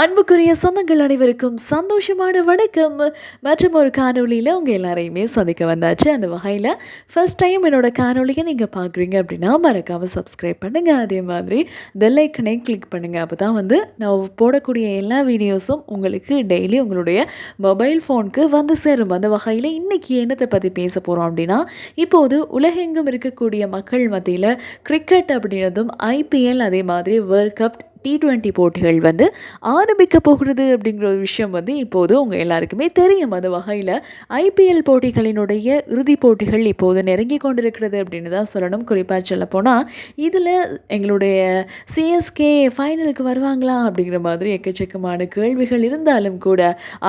அன்புக்குரிய சொந்தங்கள் அனைவருக்கும் சந்தோஷமான வணக்கம். மற்றும் ஒரு காணொலியில் உங்கள் எல்லாரையுமே சந்திக்க வந்தாச்சு. அந்த வகையில் ஃபஸ்ட் டைம் என்னோட காணொலியை நீங்கள் பார்க்குறீங்க அப்படின்னா மறக்காமல் சப்ஸ்கிரைப் பண்ணுங்கள் அதே மாதிரி பெல்லைக்கனை கிளிக் பண்ணுங்கள் அப்போ தான் வந்து நான் போடக்கூடிய எல்லா வீடியோஸும் உங்களுக்கு டெய்லி உங்களுடைய மொபைல் ஃபோனுக்கு வந்து சேரும். அந்த வகையில் இன்றைக்கி என்னத்தை பற்றி பேச போகிறோம் அப்படின்னா இப்போது உலகெங்கும் இருக்கக்கூடிய மக்கள் மத்தியில் கிரிக்கெட் அப்படின்றதும் ஐபிஎல் அதே மாதிரி வேர்ல்ட் கப் டி டுவெண்ட்டி போட்டிகள் வந்து ஆரம்பிக்க போகிறது அப்படிங்கிற ஒரு விஷயம் வந்து இப்போது உங்கள் எல்லாருக்குமே தெரியும். அந்த வகையில் ஐபிஎல் போட்டிகளினுடைய இறுதிப் போட்டிகள் இப்போது நெருங்கி கொண்டிருக்கிறது அப்படின்னு தான் சொல்லணும். குறிப்பாக சொல்லப்போனால் இதில் எங்களுடைய சிஎஸ்கே ஃபைனலுக்கு வருவாங்களா அப்படிங்கிற மாதிரி எக்கச்சக்கமான கேள்விகள் இருந்தாலும் கூட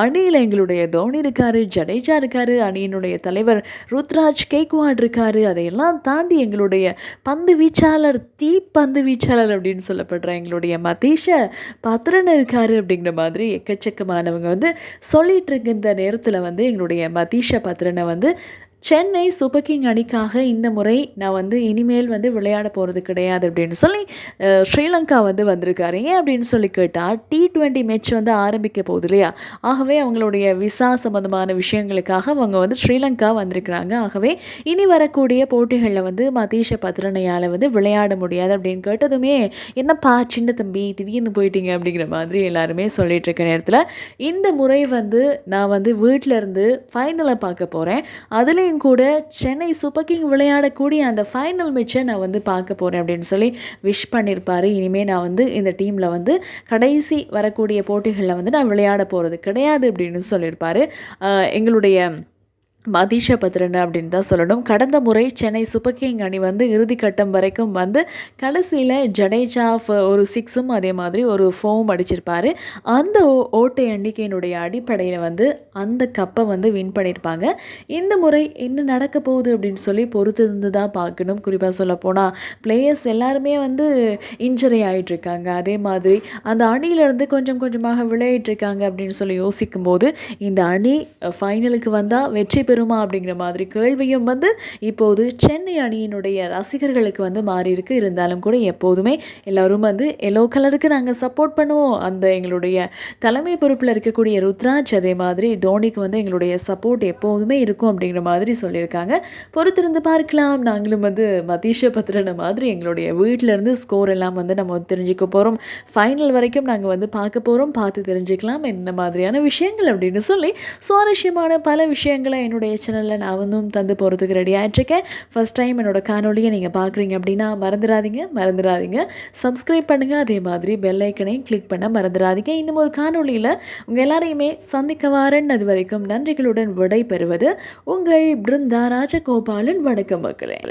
அணியில் எங்களுடைய தோனி இருக்கார் ஜடேஜா இருக்கார் அணியினுடைய தலைவர் ருத்ராஜ் கேக்வாட் இருக்கார் அதையெல்லாம் தாண்டி எங்களுடைய பந்து வீச்சாளர் தீ பந்து வீச்சாளர் அப்படின்னு சொல்லப்படுற எங்களுடைய மதீஷ பத்திரன் இருக்காரு அப்படிங்கிற மாதிரி எக்கச்சக்கமானவங்க வந்து சொல்லிகிட்டு இருக்கின்ற இந்த நேரத்தில் வந்து எங்களுடைய மதீஷ பத்திரனை வந்து சென்னை சூப்பர் கிங் அணிக்காக இந்த முறை நான் வந்து இனிமேல் வந்து விளையாட போகிறது கிடையாது அப்படின்னு சொல்லி ஸ்ரீலங்கா வந்து வந்திருக்காரு. ஏன் அப்படின்னு சொல்லி கேட்டால் டி ட்வெண்ட்டி மேட்ச் வந்து ஆரம்பிக்க போகுது இல்லையா? ஆகவே அவங்களுடைய விசா சம்மந்தமான விஷயங்களுக்காக அவங்க வந்து ஸ்ரீலங்கா வந்திருக்கிறாங்க. ஆகவே இனி வரக்கூடிய போட்டிகளில் வந்து மதீஷ பத்ரனையால் வந்து விளையாட முடியாது அப்படின்னு கேட்டதுமே என்னப்பா சின்ன தம்பி திடீர்னு போயிட்டீங்க அப்படிங்கிற மாதிரி எல்லாருமே சொல்லிட்டு இருக்க நேரத்தில் இந்த முறை வந்து நான் வந்து வீட்டில் இருந்து ஃபைனலை பார்க்க போகிறேன் அதுலேயும் கூட சென்னை சூப்பர் கிங் விளையாடக்கூடிய அந்த ஃபைனல் மேட்சை நான் வந்து பார்க்க போகிறேன் அப்படின்னு சொல்லி விஷ் பண்ணியிருப்பார் இனிமேல் நான் வந்து இந்த டீமில் வந்து கடைசி வரக்கூடிய போட்டிகளில் வந்து நான் விளையாட போகிறது கிடையாது அப்படின்னு சொல்லியிருப்பார். எங்களுடைய மதிஷபத்ரன் அப்படின்னு தான் சொல்லணும். கடந்த முறை சென்னை சூப்பர் கிங் அணி வந்து இறுதிக்கட்டம் வரைக்கும் வந்து கடைசியில் ஜடேஜா ஒரு சிக்ஸும் அதே மாதிரி ஒரு ஃபோம் அடிச்சிருப்பார். அந்த ஓட்டை எண்ணிக்கையினுடைய அடிப்படையில் வந்து அந்த கப்பை வந்து வின் பண்ணியிருப்பாங்க இந்த முறை என்ன நடக்க போகுது அப்படின்னு சொல்லி பொறுத்து இருந்து தான் பார்க்கணும். குறிப்பாக சொல்லப்போனால் பிளேயர்ஸ் எல்லாருமே வந்து இன்ஜரி ஆகிட்டுருக்காங்க அதே மாதிரி அந்த அணியிலேருந்து கொஞ்சம் கொஞ்சமாக விளையாடிட்டுருக்காங்க அப்படின்னு சொல்லி யோசிக்கும்போது இந்த அணி ஃபைனலுக்கு வந்தால் வெற்றி பெறுமா அப்படிங்கிற மாதிரி கேள்வியும் வந்து இப்போது சென்னை அணியினுடைய ரசிகர்களுக்கு வந்து மாறி இருக்கு இருந்தாலும் கூட எப்போதுமே எல்லோரும் வந்து எல்லோ கலருக்கு நாங்கள் சப்போர்ட் பண்ணுவோம். அந்த எங்களுடைய தலைமை பொறுப்பில் இருக்கக்கூடிய ருத்ராஜ் அதே மாதிரி தோனிக்கு வந்து எங்களுடைய சப்போர்ட் எப்போதுமே இருக்கும் அப்படிங்கிற மாதிரி சொல்லியிருக்காங்க. பொறுத்திருந்து பார்க்கலாம். நாங்களும் வந்து மதீஷ பத்திரன மாதிரி எங்களுடைய வீட்டிலேருந்து ஸ்கோர் எல்லாம் வந்து நம்ம தெரிஞ்சுக்க போகிறோம் ஃபைனல் வரைக்கும் நாங்கள் வந்து பார்க்க போகிறோம் பார்த்து தெரிஞ்சுக்கலாம். என்ன மாதிரியான விஷயங்கள் அப்படின்னு சொல்லி சுவாரஸ்யமான பல விஷயங்களை என்னுடைய என்னுடைய சேனலில் நான் அவனும் தந்து போகிறதுக்கு ரெடி ஆகிட்ருக்கேன் ஃபஸ்ட் டைம் என்னோடய காணொலியை நீங்கள் பார்க்குறீங்க அப்படின்னா மறந்துடாதீங்க மறந்துடாதீங்க. சப்ஸ்கிரைப் பண்ணுங்கள் அதே மாதிரி பெல் ஐக்கனையும் கிளிக் பண்ண மறந்துடாதீங்க. இன்னும் ஒரு காணொலியில் உங்கள் எல்லாரையுமே சந்திக்க வாரன். அது வரைக்கும் நன்றிகளுடன் விடை பெறுவது உங்கள் பிருந்தா ராஜகோபாலன். வணக்கம் மக்களே.